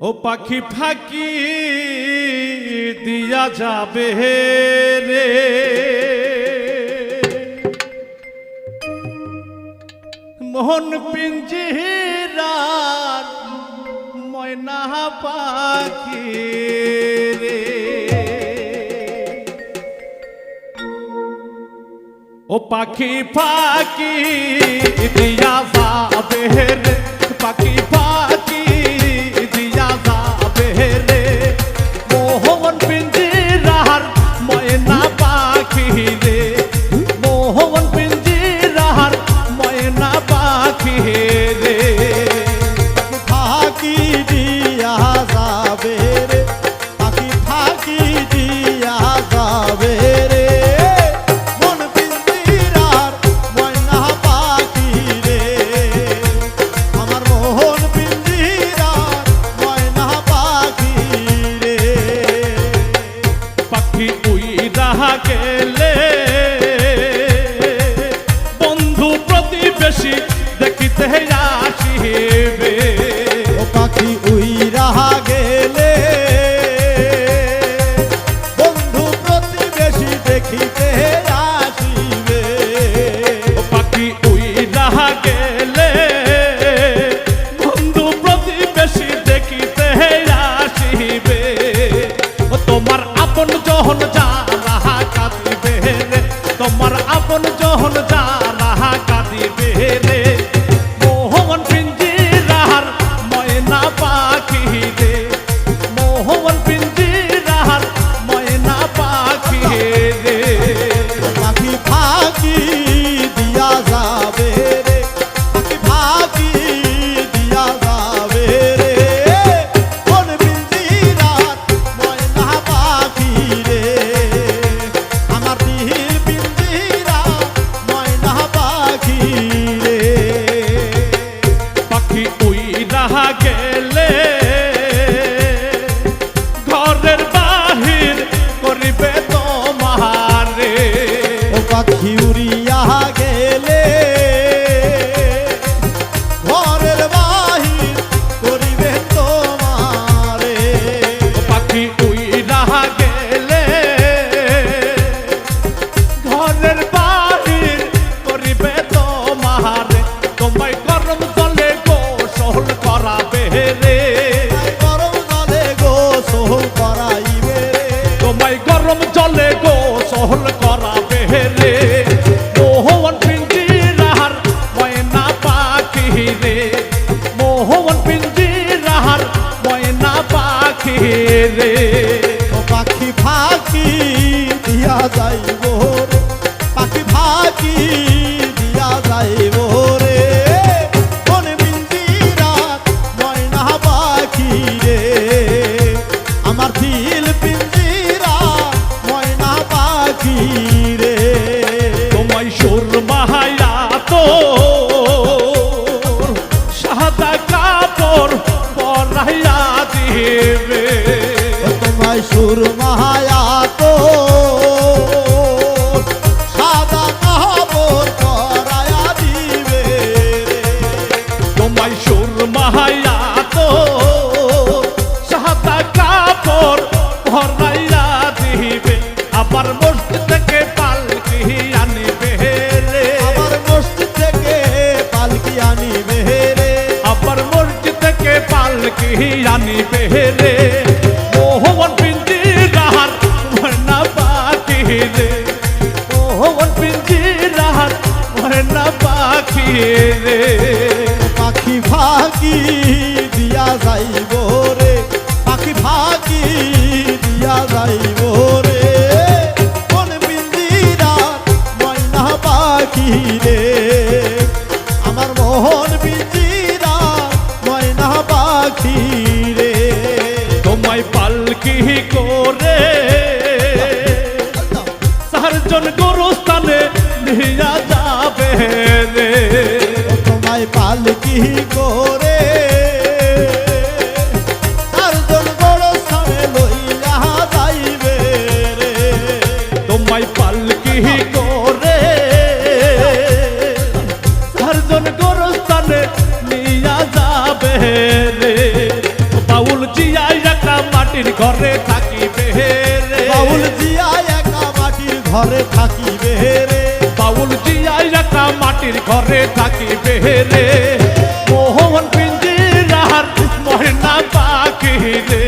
ও পাখি ফাঁকি দিয়া যাবে রে। মোহন পিঞ্জিরার ময়না পাখি রে। ও পাখি ফাঁকি দিয়া যাবে রে পাখি পাখি গেলে। বন্ধু প্রতিবেশী দেখিতে আসিবে। পাখি উইরা গেলে ঘরের বাহির করিবে তোমারে। ও পাখি উড়িয়া গরম জলে গো, সহল করা রে মোহন পিঞ্জিরার ময়না পাখি রে মোহন পিঞ্জিরার ময়না পাখি রে তোমায় সুর মায়া তো সাদা কাপড় পরায়া দিবে তোমায় সুর মাহায়া তো সাদা কাপড় ভরাইয়া দিবে। আবার মসজিদ থেকে পালকি আনিবে রে। আমার মসজিদ থেকে পালকি আনিবে রে। আবার মসজিদ থেকে পালকি আনিবে রে। পাখি রে পাখি ফাঁকি দিয়া যাইব রে। নিয়া যাবে রে। তোমায় পালকি করে চারজন বড় স্থানে লইয়া যাইবে রে। তোমায় পালকি করে চারজন বড় স্থানে নিয়া যাবে রে। বাউল জিয়াই একটা মাটির ঘরে থাকিবে রে। বাউল জিয়াই একা মাটির ঘরে থাকি মোহন পিঞ্জিরার ময়না পাখি রে